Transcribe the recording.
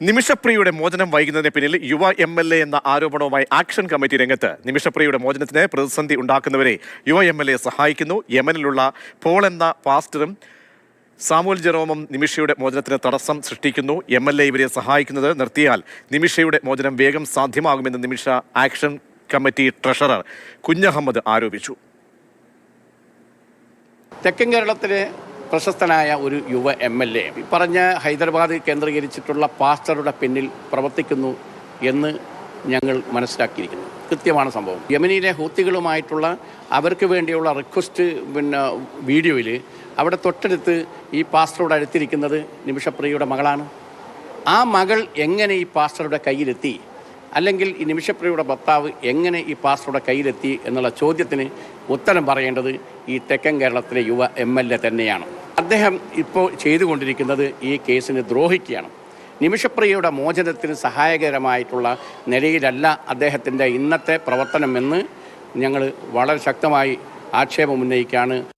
നിമിഷപ്രിയയുടെ മോചനം വൈകുന്നതിന് പിന്നിൽ യുവ എം എൽ എ എന്ന ആരോപണവുമായി ആക്ഷൻ കമ്മിറ്റി രംഗത്ത് നിമിഷപ്രിയയുടെ മോചനത്തിന് പ്രതിസന്ധി ഉണ്ടാക്കുന്നവരെ യുവ എം എൽ എ സഹായിക്കുന്നു. യമനിലുള്ള പോൾ എന്ന പാസ്റ്ററും സാമുൽ ജെറോമും നിമിഷയുടെ മോചനത്തിന് തടസ്സം സൃഷ്ടിക്കുന്നു. എം എൽ എ ഇവരെ സഹായിക്കുന്നത് നിർത്തിയാൽ നിമിഷയുടെ മോചനം വേഗം സാധ്യമാകുമെന്ന് Nimisha action committee treasurer Kunhahammad ആരോപിച്ചു. തെക്കൻ കേരളത്തിലെ പ്രശസ്തനായ ഒരു യുവ എം എൽ എ. പറഞ്ഞ ഹൈദരാബാദ് കേന്ദ്രീകരിച്ചിട്ടുള്ള പാസ്റ്ററുടെ പിന്നിൽ പ്രവർത്തിക്കുന്നു എന്ന് ഞങ്ങൾ മനസ്സിലാക്കിയിരിക്കുന്നു. കൃത്യമാണ് സംഭവം. യമനിയിലെ ഹൂത്തികളുമായിട്ടുള്ള അവർക്ക് വേണ്ടിയുള്ള റിക്വസ്റ്റ് പിന്നെ വീഡിയോയിൽ അവിടെ തൊട്ടടുത്ത് ഈ പാസ്റ്ററോട് അടുത്തിരിക്കുന്നത് നിമിഷപ്രിയയുടെ മകളാണ്. ആ മകൾ എങ്ങനെ ഈ പാസ്റ്ററുടെ കയ്യിലെത്തി? അല്ലെങ്കിൽ ഈ നിമിഷപ്രിയയുടെ ഭർത്താവ് എങ്ങനെ ഈ പാസ്റ്ററുടെ കയ്യിലെത്തി എന്നുള്ള ചോദ്യത്തിന് ഉത്തരം പറയേണ്ടത് ഈ തെക്കൻ കേരളത്തിലെ യുവ എം തന്നെയാണ്. അദ്ദേഹം ഇപ്പോൾ ചെയ്തുകൊണ്ടിരിക്കുന്നത് ഈ കേസിന് ദ്രോഹിക്കുകയാണ്. നിമിഷപ്രിയയുടെ മോചനത്തിന് സഹായകരമായിട്ടുള്ള നിലയിലല്ല അദ്ദേഹത്തിന്റെ ഇന്നത്തെ പ്രവർത്തനമെന്ന് ഞങ്ങൾ വളരെ ശക്തമായി ആക്ഷേപം ഉന്നയിക്കുകയാണ്.